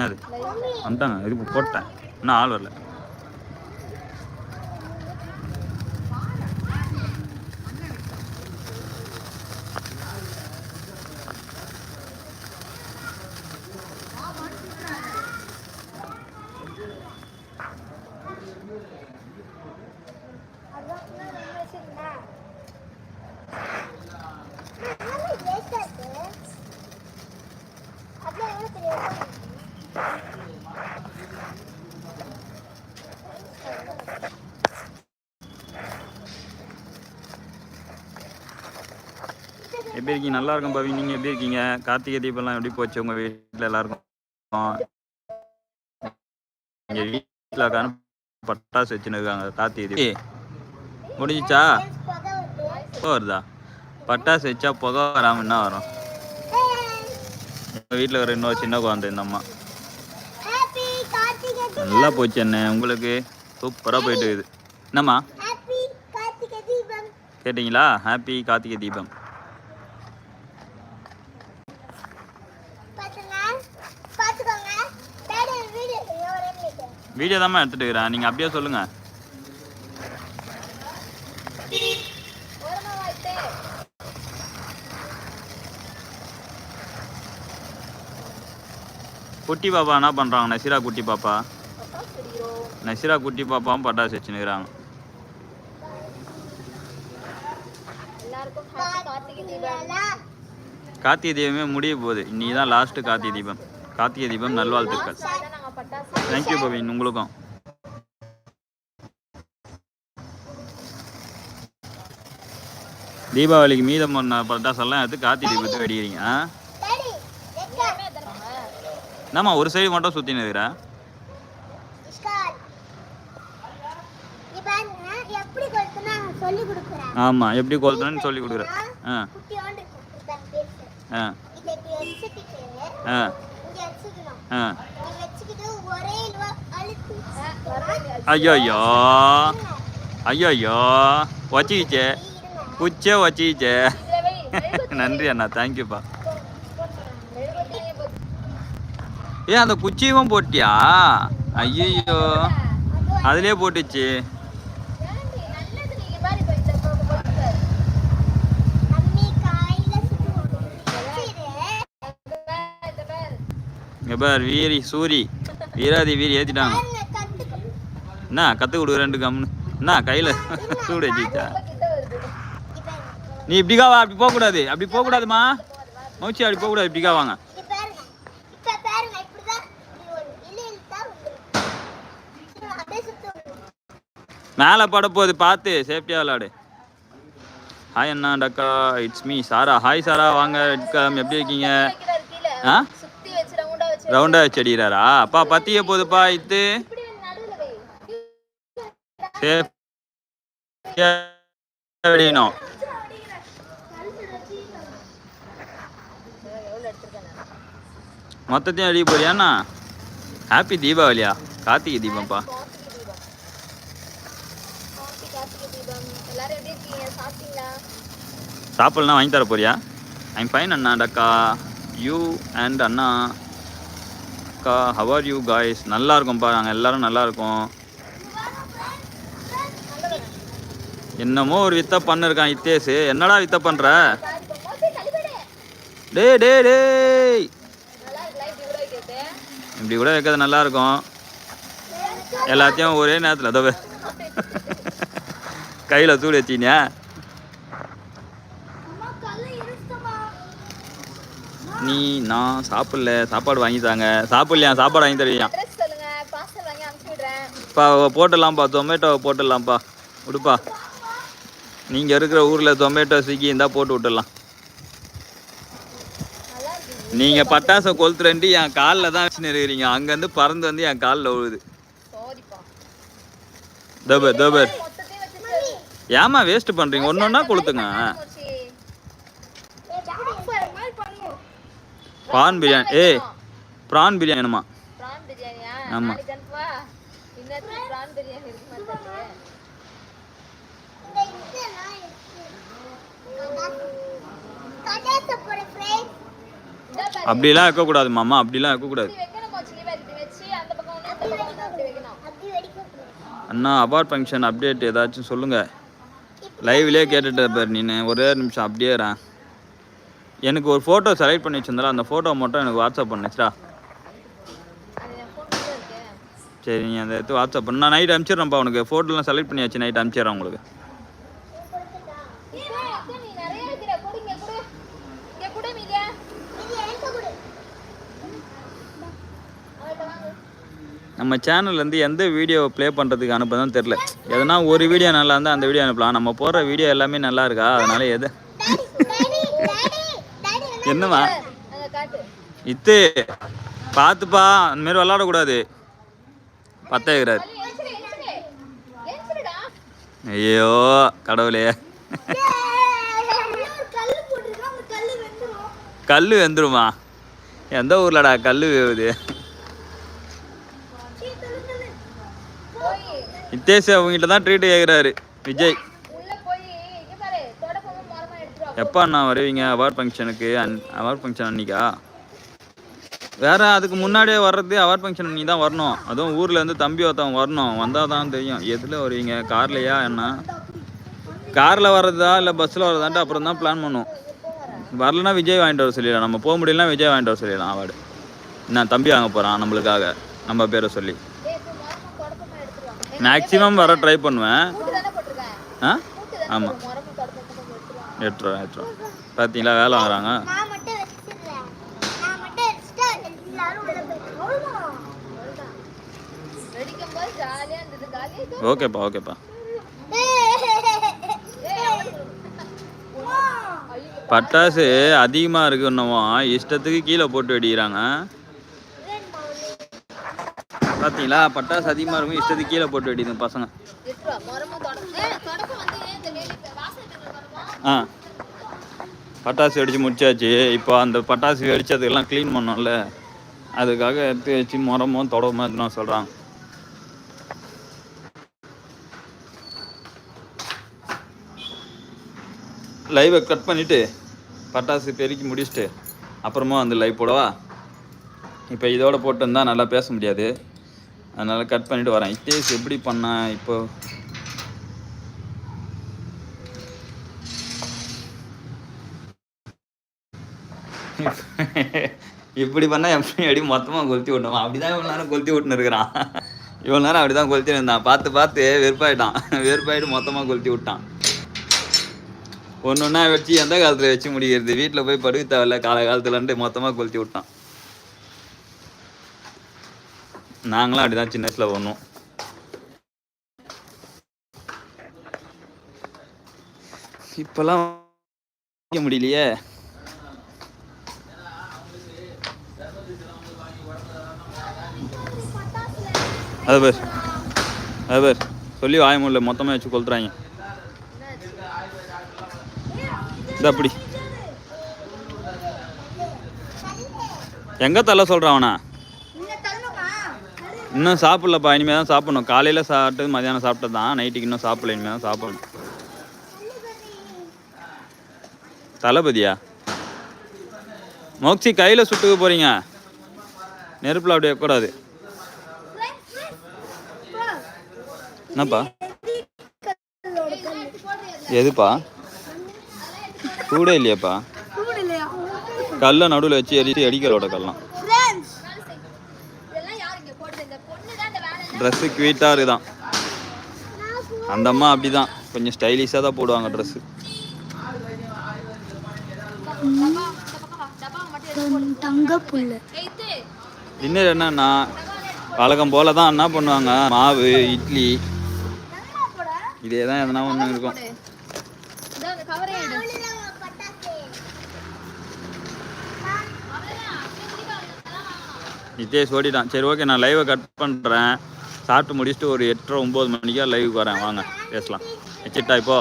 என்னது வந்துட்டாங்க. இது போட்டேன். இன்னும் ஆள் வரல. எப்படி இருக்கீங்க? நல்லா இருக்கும் பவி. நீங்கள் எப்படி இருக்கீங்க? கார்த்திகை தீபம்லாம் எப்படி போச்சு? உங்கள் வீட்டில் எல்லாருக்கும்? எங்கள் வீட்டில் உட்காந்து பட்டாசு வச்சுன்னு இருக்காங்க. கார்த்திகை தீபம். முடிஞ்சிச்சா? வருதா? பட்டாசு வச்சா புகை வராமல் என்ன வரும்? எங்கள் வீட்டில் ஒரு இன்னொரு சின்ன குழந்தை இந்த அம்மா. நல்லா போச்சு அண்ணே. உங்களுக்கு சூப்பராக போயிட்டு இருக்குது. என்னம்மா? கேட்டிங்களா? ஹாப்பி கார்த்திகை தீபம் பாத்துங்க பாத்துக்கோங்க டாடி வீடியோ ஒரு நிமிஷம் வீடியோ தான் எடுத்துட்டு இருக்கிறேன். நீங்கள் அப்படியே சொல்லுங்கள் குட்டி பாப்பா என்ன பண்ணுறாங்க நசிரா குட்டி பாப்பா. நசிரா குட்டி பாப்பாவும் பட்டாசு வச்சுன்னுக்குறாங்க கார்த்திகை தீபமே முடிய போகுது. இன்னைக்கு தான் லாஸ்ட்டு கார்த்திகை தீபம். கார்த்திகை தீபம் நல்வாழ்த்துக்கள். தேங்க்யூ பவின் உங்களுக்கும். தீபாவளிக்கு மீதம் பண்ண பட்டாசெல்லாம் எடுத்து காத்தி தீபத்துக்கு வெடிக்கிறீங்க என்னம்மா ஒரு சைடு மட்டும் சுற்றின்னு இருக்கிற? ஆமா எப்படி ஆமாம் எப்படி கொளுத்தணும்னு சொல்லி கொடுக்குறேன் ஆ. குட்டி ஆ. ஆ இங்க ஆ நீ வச்சுக்கிட்டு ஒரே இதுவா அழுத்தி ஐயோ ஐயோ வச்சிக்கிச்சே குச்சே வச்சிக்கிச்சே நன்றி அண்ணா தேங்க்யூப்பா ஏ அந்த குச்சியும் போட்டியா? ஐயோ அதுலயே போட்டுச்சு. அம்மி பார் வீரி சூரி. வீராதி வீரி ஏத்திட்டாங்க. என்ன கத்து கொடு ரெண்டு கம்னு என்ன கையில. சூடு வச்சுக்கிச்சா இப்ப நீ இப்படிக்கா வா அப்படி போகக்கூடாது. அப்படி போகக்கூடாதுமா. மௌச்சி அப்படி போகக்கூடாது. இப்படிக்கா வாங்க. மேலே பட போகுது பார்த்து. சேஃப்டியாக விளாடு. ஹாய் அண்ணா டக்கா. It's me Sara. Hi Sara. வாங்க எப்படி இருக்கீங்க? ஆ? சுத்தி வச்சு அடிக்கிறாரா? அப்பா பத்திய போகுதுப்பா இது சேஃப் வெடிக்கணும் மொத்தத்தையும் அடிக்க போறியாண்ணா ஹாப்பி தீபாவளியா கார்த்திகை தீபம்ப்பா. சாப்பிடலாம் வாங்கி தர போறியா? ஐம் ஃபைன் அண்ணா டக்கா யூ அண்ட் அண்ணா. அக்கா ஹவர் யூ காய்ஸ் நல்லா இருக்கும்ப்பா நாங்கள் எல்லாரும் நல்லா இருக்கோம். என்னமோ ஒரு வித்த பண்ணிருக்கான் இத்தேசு. என்னடா வித்த பண்ற? டேய் டேய் டேய். இப்படி கூட வைக்கிறது நல்லா இருக்கும் எல்லாத்தையும் ஒரே நேரத்தில் அதோ கையில் சூடு வச்சினியா நீ நான் சாப்பிடல. சாப்பாடு வாங்கி தாங்க. சாப்பிடலையா? சாப்பாடு வாங்கி தருவியா? அட்ரஸ் சொல்லுங்க. பார்சல் வாங்கி அனுப்பிச்சு விடுறேன். பா போட்டுடலாம்ப்பா. ஜொமேட்டோ போட்டுடலாம்ப்பா. விடுப்பா நீங்கள் இருக்கிற ஊரில் ஜொமேட்டோ ஸ்விக்கி இருந்தால் போட்டு விட்டுடலாம். நீங்கள் பட்டாசை கொளுத்துறேன்ட்டு என் காலில் தான் வச்சுன்னு இருக்கிறீங்க அங்கேருந்து பறந்து வந்து என் காலில் விழுது தபர் தபர் வச்சு ஏமா வேஸ்ட் பண்ணுறீங்க ஒன்று ஒன்றா கொளுத்துங்க. ப்ரான் பிரியாணி. ஏய் ப்ரான் பிரியாணி வேணுமா அப்படிலாம் வைக்கக்கூடாது மாமா அப்படிலாம் வைக்கக்கூடாது அண்ணா அவார்ட் ஃபங்க்ஷன் அப்டேட் ஏதாச்சும் சொல்லுங்கள் லைவ்லேயே கேட்டுட்டு பாரு நீ ஒரே நிமிஷம் அப்படியே எனக்கு ஒரு ஃபோட்டோ செலக்ட் பண்ணி வச்சிருந்தாலும் அந்த ஃபோட்டோ மட்டும் எனக்கு வாட்ஸ்அப் பண்ணுச்சுடா. சரி நீ அதை எடுத்து வாட்ஸ்அப் பண்ண. நான் நைட் அனுப்பிச்சிடுறேன்ப்பா உனக்கு. ஃபோட்டோலாம் செலக்ட் பண்ணியாச்சு நைட் அனுப்பிச்சிடுறேன் உங்களுக்கு. நம்ம சேனல்லேருந்து எந்த வீடியோ ப்ளே பண்ணுறதுக்கு அனுப்புதான் தெரில எதனா ஒரு வீடியோ நல்லா இருந்தால் அந்த வீடியோ அனுப்பலாம். நம்ம போடுற வீடியோ எல்லாமே நல்லா இருக்கா? அதனால எது? என்னவா என்னம்மா? இத்து பார்த்துப்பா அந்தமாரி விளாடக்கூடாது. பத்தாயிரம் தள்ளி ஐயோ கடவுளே. கல் வெந்துருமா? எந்த ஊர்லடா கல் வேவுது சீ, தள்ளு, தள்ளு. நித்தேஷ் அவங்ககிட்ட தான் ட்ரீட் கேட்குறாரு விஜய். எப்போ அண்ணா வருவீங்க? அவார்ட் ஃபங்க்ஷனுக்கு அன் அவார்ட் ஃபங்க்ஷன் அன்னைக்கா? வேறு அதுக்கு முன்னாடியே வர்றது அவார்ட் ஃபங்க்ஷன் நீ தான் வரணும். அதுவும் ஊரில் இருந்து தம்பி ஒருத்தவன் வரணும். வந்தால் தான் தெரியும். எதில் வருவீங்க? கார்லையா என்ன? காரில் வர்றதா இல்லை பஸ்ஸில் வர்றதான்ட்டு அப்புறம் தான் பிளான் பண்ணுவோம் வரலன்னா விஜய் வாங்கிட்டு வர சொல்லிடலாம். நம்ம போக முடியலன்னா விஜய் வாங்கிட்டு வர சொல்லிடலாம். அவார்டு நான் தம்பி வாங்க போகிறான் நம்மளுக்காக. நம்ம பேரை சொல்லி ஏய், இப்ப மரமும் தொடப்பமும் எடுத்துட்டு வா. எங்க மேக்ஸிமம் வர ட்ரை பண்ணுவேன். ஆ? ஆமாம். எட்டுருவா எட்டுருவா. பார்த்தீங்களா வேலை வாங்குறாங்க. இது ஓகேப்பா ஓகேப்பா. பட்டாசு அதிகமாக இருக்குன்னவும் இஷ்டத்துக்கு கீழே போட்டு வெடிக்கிறாங்க. பார்த்தீங்களா? பட்டாசு அதிகமாக இருக்கும் இஷ்டத்துக்கு கீழே போட்டு வெடிக்குது பசங்க? ஆ. பட்டாசு வெடிச்சு முடிச்சாச்சு. இப்போ அந்த பட்டாசு வெடிச்சதுக்கெல்லாம் க்ளீன் பண்ணோம்ல. அதுக்காக எடுத்து வச்சு முறமும் தொடமும் எடுத்துன்னு சொல்கிறாங்க லைவை கட் பண்ணிவிட்டு பட்டாசு பெருக்கி முடிச்சுட்டு அப்புறமா வந்து லைவ் போடவா? இப்போ இதோட போட்டிருந்தா நல்லா பேச முடியாது. அதனால் கட் பண்ணிவிட்டு வரேன். இட்டேஸ் எப்படி பண்ணேன் இப்போ? இப்படி பண்ணால் எப்படி அடி மொத்தமாக கொளுத்தி விட்டோம் அப்படி தான் இவ்வளோ நேரம் கொளுத்தி விட்டுன்னு இருக்கிறான் இவ்வளோ நேரம் அப்படி தான் கொளுத்தி இருந்தான். பார்த்து பார்த்து வெறுப்பாயிட்டான். வெறுப்பாயிட்டு மொத்தமாக கொளுத்தி விட்டான். ஒன்று ஒன்றா வச்சு எந்த காலத்தில் வச்சு முடிக்கிறது? வீட்டில் போய் படுக்க தேவையில்ல. காலை காலத்துலன்ட்டு மொத்தமாக கொளுத்தி விட்டான். நாங்களும் அப்படி தான் சின்ன வயசில் ஒன்றும் இப்போல்லாம் முடியலையே. அது பேர். அது பேர். சொல்லி வாய முடியல மொத்தமாக வச்சு கொளுத்துறாங்க. இது அப்படி. எங்கே தள்ள சொல்கிறான் அவனா? இன்னும் சாப்பிடலப்பா. இனிமேல் தான் சாப்பிடணும். காலையில் சாப்பிட்டது மதியானம் சாப்பிட்டது தான் நைட்டுக்கு இன்னும் சாப்பிடல இனிமேல் தான் சாப்பிடணும். தளபதியா? மோக்சி கையில் சுட்டுக்க போகிறீங்க நெருப்பில் அப்படியே கூடாது என்னப்பா? எதுப்பா? சூடே இல்லையாப்பா? கல்லை நடுவில் வச்சு எரிச்சு அடிக்கிறோட கல்லாம் ஃப்ரெண்ட்ஸ் இதெல்லாம் யாரு இங்க போடுறது? இந்த பொண்ணு தான் இந்த வேலை ட்ரெஸ்ஸு குவீட்டாக இருக்குதான் அந்த அம்மா அப்படிதான். கொஞ்சம் ஸ்டைலிஷாக தான் போடுவாங்க ட்ரெஸ்ஸு டின்னர் என்னன்னா வழக்கம் போல தான் என்ன பண்ணுவாங்க. மாவு இட்லி. இதே தான் எதனா ஒன்று இருக்கும். நித்தேஷ் ஓடிட்டான் சரி ஓகே நான் லைவை கட் பண்ணுறேன் சாப்பிட்டு முடிச்சுட்டு ஒரு எட்டரை ஒம்பது மணிக்கா லைவுக்கு வரேன். வாங்க பேசலாம். வச்சுட்டா இப்போ?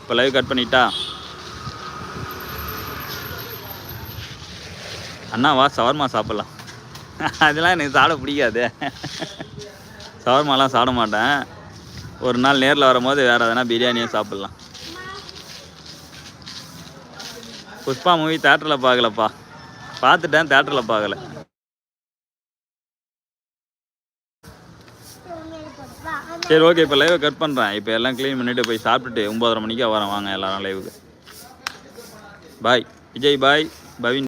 இப்போ லைவ் கட் பண்ணிட்டா? அண்ணா வா சவர்மா சாப்பிட்லாம். அதெல்லாம் எனக்கு சாப்பிட பிடிக்காது. சவர்மாலாம் சாப்பிட மாட்டேன். ஒரு நாள் நேரில் வரும்போது வேறு எதனா பிரியாணியே சாப்பிட்லாம். புஷ்பா மூவி தேட்டரில் பார்க்கலப்பா. பார்த்துட்டேன் தேட்டரில் பார்க்கல உண்மையிலே போடு வா அம்மா சரி ஓகே இப்போ லைவை கட் பண்ணுறேன் இப்போ எல்லாம் க்ளீன் பண்ணிவிட்டு போய் சாப்பிட்டுட்டு ஒம்பதரை மணிக்கு வரேன். வாங்க எல்லாரும் லைவுக்கு பாய் விஜய் பாய் பவின்.